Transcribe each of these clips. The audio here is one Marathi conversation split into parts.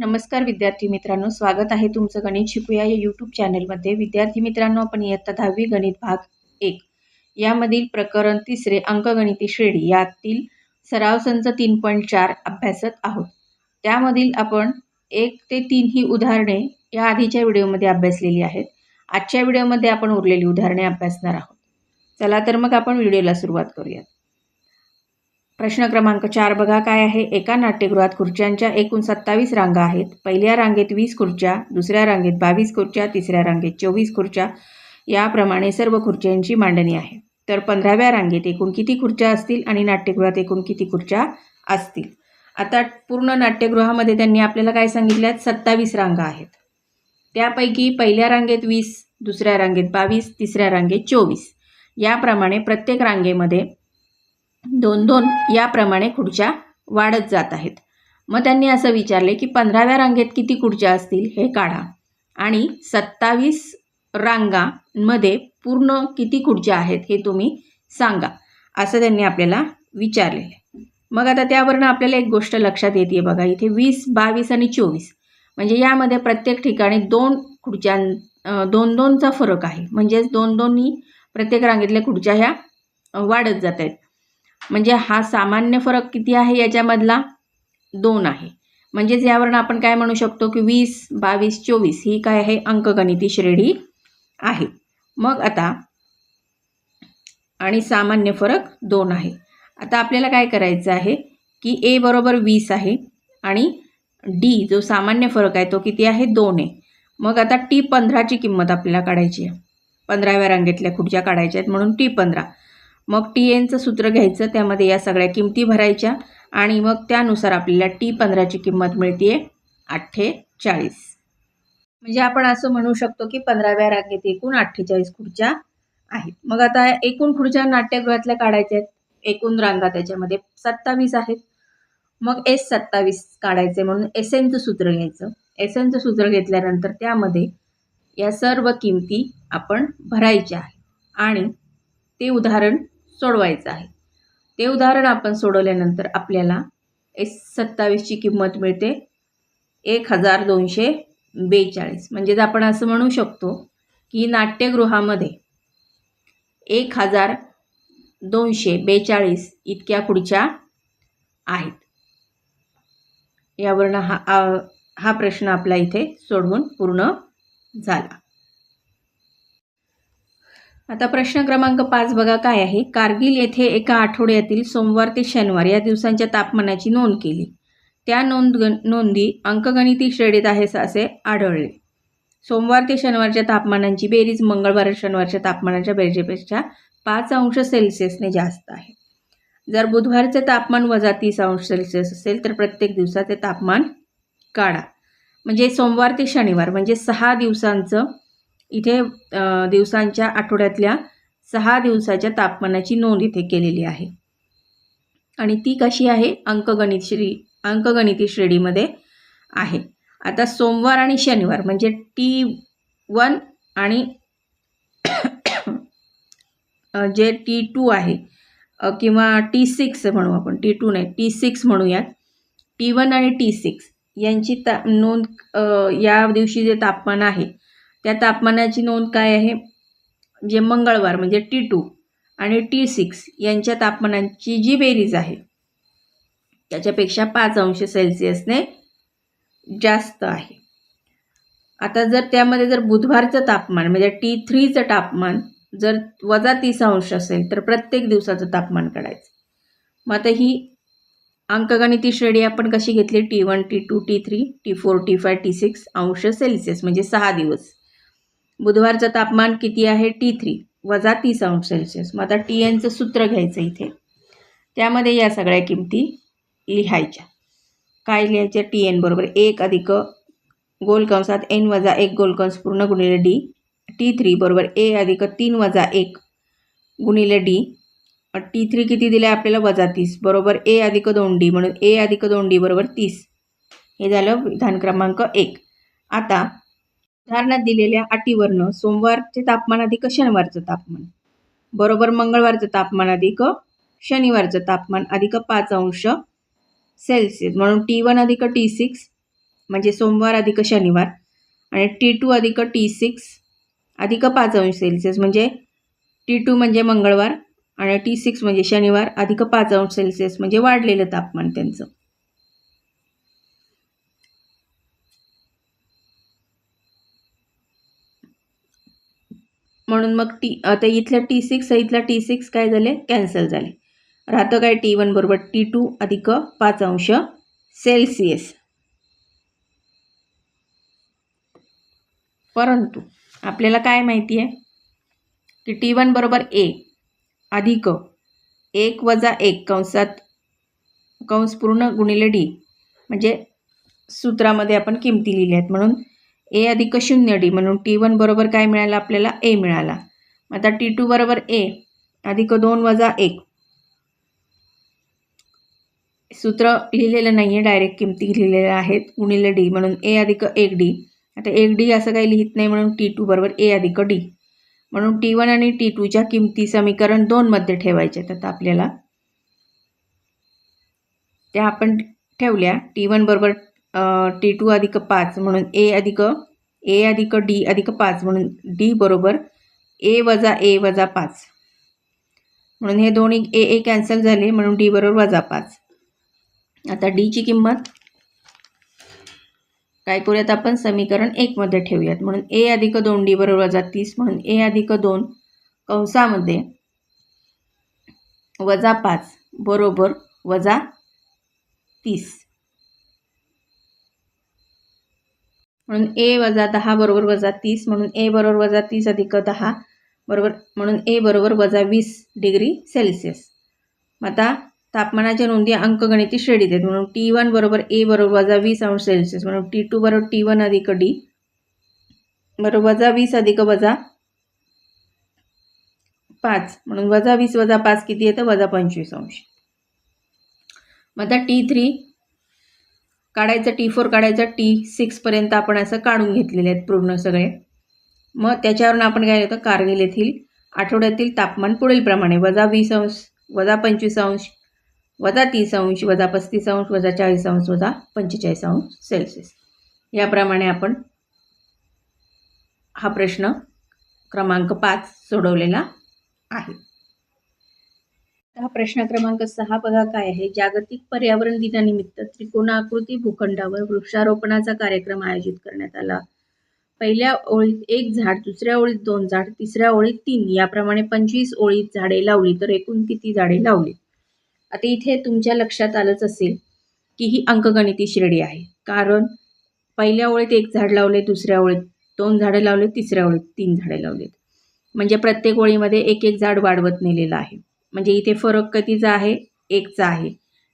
नमस्कार विद्यार्थी मित्रांनो स्वागत आहे तुमचं गणित शिकूया या यूट्यूब चॅनलमध्ये विद्यार्थी मित्रांनो आपण इयत्ता दहावी गणित भाग एक. यामधील प्रकरण तिसरे अंकगणिती श्रेणी. यातील सराव संच तीन पॉईंट चार अभ्यासत आहोत. त्यामधील आपण एक ते तीन ही उदाहरणे या आधीच्या व्हिडिओमध्ये अभ्यासलेली आहेत. आजच्या व्हिडिओमध्ये आपण उरलेली उदाहरणे अभ्यासणार आहोत. चला तर मग आपण व्हिडिओला सुरुवात करूयात. प्रश्न क्रमांक चार बघा काय आहे. एका नाट्यगृहात खुर्च्यांच्या एकूण सत्तावीस रांगा आहेत. पहिल्या रांगेत वीस खुर्च्या दुसऱ्या रांगेत बावीस खुर्च्या तिसऱ्या रांगेत चोवीस खुर्च्या. याप्रमाणे सर्व खुर्च्यांची मांडणी आहे. तर पंधराव्या रांगेत एकूण किती खुर्च्या असतील आणि नाट्यगृहात एकूण किती खुर्च्या असतील? आता पूर्ण नाट्यगृहामध्ये त्यांनी आपल्याला काय सांगितल्यात सत्तावीस रांगा आहेत. त्यापैकी पहिल्या रांगेत वीस दुसऱ्या रांगेत बावीस तिसऱ्या रांगेत चोवीस. याप्रमाणे प्रत्येक रांगेमध्ये दोन दोन याप्रमाणे खुर्च्या वाढत जात आहेत. मग त्यांनी असं विचारले की पंधराव्या रांगेत किती खुर्च्या असतील हे काढा आणि सत्तावीस रांगांमध्ये पूर्ण किती खुर्च्या आहेत हे तुम्ही सांगा असं त्यांनी आपल्याला विचारलेलं मग आता त्यावरनं आपल्याला एक गोष्ट लक्षात येते बघा इथे वीस बावीस आणि चोवीस. म्हणजे यामध्ये प्रत्येक ठिकाणी दोन खुर्च्या दोन दोनचा फरक आहे. म्हणजेच दोन दोन्ही प्रत्येक रांगेतल्या खुर्च्या ह्या वाढत जात आहेत. म्हणजे हा सामान्य फरक किती आहे याच्यामधला? दोन आहे. म्हणजेच यावरून आपण काय म्हणू शकतो की वीस बावीस चोवीस ही काय आहे? अंकगणिती श्रेणी आहे. मग आता आणि सामान्य फरक दोन आहे. आता आपल्याला काय करायचं आहे की ए बरोबर वीस आहे आणि डी जो सामान्य फरक आहे तो किती आहे? दोन आहे. मग आता टी पंधराची किंमत आपल्याला काढायची आहे. पंधराव्या रांगेतल्या खुर्च्या काढायच्या आहेत म्हणून टी पंधरा. मग टी एनचं सूत्र घ्यायचं त्यामध्ये या सगळ्या किमती भरायच्या आणि मग त्यानुसार आपल्याला टी पंधराची किंमत मिळते आहे अठ्ठेचाळीस. म्हणजे आपण असं म्हणू शकतो की पंधराव्या रांगेत एकूण अठ्ठेचाळीस खुर्च्या आहेत. मग आता एकूण खुर्च्या नाट्यगृहातल्या काढायच्या आहेत. एकूण रांगा त्याच्यामध्ये सत्तावीस आहेत. मग एस सत्तावीस काढायचे म्हणून एस एनचं सूत्र घ्यायचं. एस एनचं सूत्र घेतल्यानंतर त्यामध्ये या सर्व किमती आपण भरायच्या आहे आणि ते उदाहरण सोडवायचं आहे. ते उदाहरण आपण सोडवल्यानंतर आपल्याला एस सत्तावीसची किंमत मिळते. एक हजार दोनशे बेचाळीस. म्हणजेच आपण असं म्हणू शकतो की नाट्यगृहामध्ये एक हजार दोनशे बेचाळीस इतक्या खुर्च्या आहेत. यावरनं हा हा प्रश्न आपला इथे सोडवून पूर्ण झाला. आता प्रश्न क्रमांक पाच बघा काय आहे. कारगिल येथे एका आठवड्यातील सोमवार ते शनिवार या दिवसांच्या तापमानाची नोंद केली. त्या नोंद नोंदी अंकगणिती श्रेणीत आहे असे आढळले. सोमवार ते शनिवारच्या तापमानांची बेरीज मंगळवार शनिवारच्या तापमानाच्या बेरजेपेक्षा पाच अंश सेल्सिअसने जास्त आहे. जर बुधवारचे तापमान वजा तीस अंश सेल्सिअस असेल तर प्रत्येक दिवसाचे तापमान काढा. म्हणजे सोमवार ते शनिवार म्हणजे सहा दिवसांचं इथे दिवसांच्या आठवड्यातल्या सहा दिवसाच्या तापमानाची नोंद इथे केलेली आहे. आणि ती कशी आहे? अंकगणित श्री अंकगणिती श्रेणीमध्ये आहे. आता सोमवार आणि शनिवार म्हणजे टी वन आणि जे टी टू आहे किंवा टी सिक्स म्हणू आपण टी टू नाही टी सिक्स म्हणूयात. टी वन आणि टी सिक्स यांची ता नोंद या दिवशी जे तापमान आहे त्या तापमानाची नोंद काय आहे? जे मंगळवार म्हणजे टी टू आणि टी सिक्स यांच्या तापमानांची जी बेरीज आहे त्याच्यापेक्षा पाच अंश सेल्सिअसने जास्त आहे. आता जर त्यामध्ये जर बुधवारचं तापमान म्हणजे टी थ्रीचं तापमान जर वजा तीस अंश असेल तर प्रत्येक दिवसाचं तापमान काढायचं. मग आता ही अंकगणिती श्रेणी आपण कशी घेतली? T one T two T three T four T five T six अंश सेल्सिअस म्हणजे सहा दिवस. बुधवारचं तापमान किती आहे? टी थ्री वजा तीस अंश सेल्सिअस मग आता टी एनचं सूत्र घ्यायचं इथे. त्यामध्ये या सगळ्या किमती लिहायच्या. काय लिहायच्या टी एन बरोबर एक अधिक गोल कंसात एन वजा एक गोल कंस पूर्ण गुणिले डी टी थ्री बरोबर ए अधिक तीन वजा एक गुणिले डी टी थ्री किती दिले आपल्याला? वजा तीस. बरोबर ए अधिक दोन डी म्हणून ए अधिक दोन डी बरोबर तीस. हे झालं विधान क्रमांक एक. आता उदाहरणात दिलेल्या अटीवरनं सोमवारचे तापमान अधिक शनिवारचं तापमान. बरोबर मंगळवारचं तापमान अधिक शनिवारचं तापमान अधिक पाच अंश सेल्सिअस. म्हणून टी वन अधिक टी सिक्स म्हणजे सोमवार अधिक शनिवार आणि टी टू अधिक टी सिक्स अधिक पाच अंश सेल्सिअस म्हणजे टी टू म्हणजे मंगळवार आणि टी सिक्स म्हणजे शनिवार अधिक पाच अंश सेल्सिअस म्हणजे वाढलेलं तापमान त्यांचं. म्हणून मग टी आता इथल्या टी सिक्स इथला टी सिक्स काय झाले? कॅन्सल झाले. राहतं काय टी वन बरोबर? टी टू अधिक पाच अंश सेल्सिअस परंतु आपल्याला काय माहिती आहे? की टी वन बरोबर ए अधिक एक वजा एक कंसात कंस पूर्ण गुणिले डी म्हणजे सूत्रामध्ये आपण किमती लिहिल्या आहेत म्हणून ए अधिक शून्य डी म्हणून टी वन बरोबर काय मिळालं आपल्याला? ए मिळाला. आता टी टू बरोबर ए अधिक दोन वजा एक. सूत्र लिहिलेलं नाही आहे डायरेक्ट किमती लिहिलेल्या आहेत. गुणिले डी म्हणून ए अधिक एक डी. आता एक डी असं काही लिहित नाही म्हणून टी टू बरोबर ए अधिक डी. म्हणून टी वन आणि टी टूच्या किमती समीकरण दोनमध्ये ठेवायचे. आहेत आता आपल्याला त्या आपण ठेवल्या. टी वन बरोबर टी टू अधिक पाच म्हणून ए अधिक ए अधिक डी अधिक पाच म्हणून डी बरोबर ए वजा ए वजा पाच. म्हणून हे दोन्ही ए ए कॅन्सल झाले म्हणून डी बरोबर वजा पाच. आता डीची किंमत. काय करूयात आपण? समीकरण एकमध्ये ठेवूयात. म्हणून ए अधिक दोन डी बरोबर वजा तीस म्हणून ए अधिक दोन कंसामध्ये वजा पाच बरोबर वजा तीस. म्हणून ए वजा दहा बरोबर वजा तीस म्हणून ए बरोबर वजा तीस अधिक दहा बरोबर म्हणून ए बरोबर वजा वीस डिग्री सेल्सिअस. आता तापमानाच्या नोंदी अंकगणिती श्रेणीत आहेत. म्हणून टी वन बरोबर ए बरोबर वजा वीस अंश सेल्सिअस. म्हणून टी टू बरोबर टी वन अधिक डी बरोबर वजा वीस अधिक वजा पाच. म्हणून वजा वीस वजा पाच किती येतं? वजा पंचवीस अंश. मग आता टी थ्री काढायचं टी फोर काढायचं टी सिक्सपर्यंत आपण असं काढून घेतलेले आहेत पूर्ण सगळे. मग त्याच्यावरून आपण काय होतं कारगिल येथील आठवड्यातील तापमान पुढीलप्रमाणे वजा वीस अंश वजा पंचवीस अंश वजा तीस अंश वजा पस्तीस अंश वजा चाळीस अंश वजा पंचेचाळीस अंश सेल्सिअस याप्रमाणे आपण हा प्रश्न क्रमांक पाच सोडवलेला आहे. हा प्रश्न क्रमांक सहा बघा काय आहे. जागतिक पर्यावरण दिनानिमित्त त्रिकोणाकृती भूखंडावर वृक्षारोपणाचा कार्यक्रम आयोजित करण्यात आला. पहिल्या ओळीत एक झाड दुसऱ्या ओळीत दोन झाड तिसऱ्या ओळीत तीन. याप्रमाणे पंचवीस ओळीत झाडे लावली तर एकूण किती झाडे लावली? आता इथे तुमच्या लक्षात आलंच असेल की ही अंकगणिती श्रेणी आहे. कारण पहिल्या ओळीत एक झाड लावले दुसऱ्या ओळीत दोन झाडे लावले तिसऱ्या ओळीत तीन झाडे लावलेत. म्हणजे प्रत्येक ओळीमध्ये एक एक झाड वाढवत नेलेलं आहे. म्हणजे इथे फरक कितीचा आहे? एकचा आहे.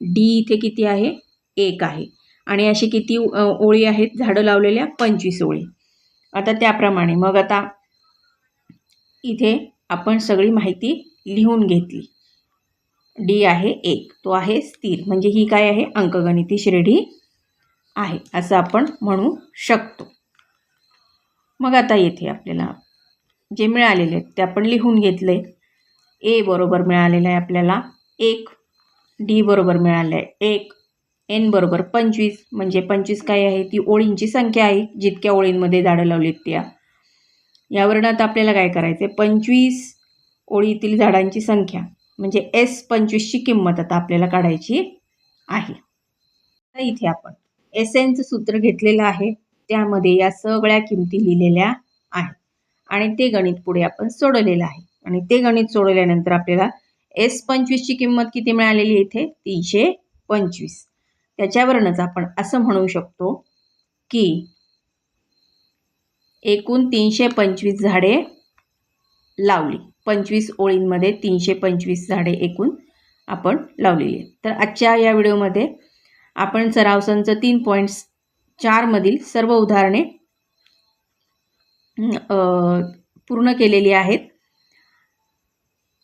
डी इथे किती आहे? एक आहे. आणि अशी किती ओळी आहेत? झाडं लावलेल्या पंचवीस ओळी. आता त्याप्रमाणे. मग आता इथे आपण सगळी माहिती लिहून घेतली. डी आहे एक. तो आहे स्थिर. म्हणजे ही काय आहे? अंकगणिती श्रेणी आहे. असं आपण म्हणू शकतो. मग आता येथे आपल्याला. जे मिळालेले आहेत ते आपण लिहून घेतले. ए बरोबर मिळालेलं आहे आपल्याला. एक डी बरोबर मिळालं आहे. एक एन बरोबर पंचवीस. म्हणजे पंचवीस काय आहे? ती ओळींची संख्या आहे. जितक्या ओळींमध्ये झाडं लावलीत त्या. यावरून आता आपल्याला काय करायचं आहे पंचवीस ओळीतील झाडांची संख्या. म्हणजे एस पंचवीसची किंमत आता आपल्याला काढायची आहे. तर इथे आपण एस एनचं सूत्र घेतलेलं आहे. त्यामध्ये या सगळ्या किमती लिहिलेल्या आहेत. आणि ते गणित पुढे आपण सोडवलेलं आहे. आणि ते गणित सोडवल्यानंतर आपल्याला एस पंचवीसची किंमत किती मिळालेली इथे? तीनशे पंचवीस. त्याच्यावरूनच आपण असं म्हणू शकतो की एकूण तीनशे पंचवीस झाडे लावली. पंचवीस ओळींमध्ये तीनशे पंचवीस झाडे एकूण आपण लावलेली तर आजच्या या व्हिडिओमध्ये आपण सरावसांचं तीन पॉईंट्स चारमधील सर्व उदाहरणे पूर्ण केलेली आहेत.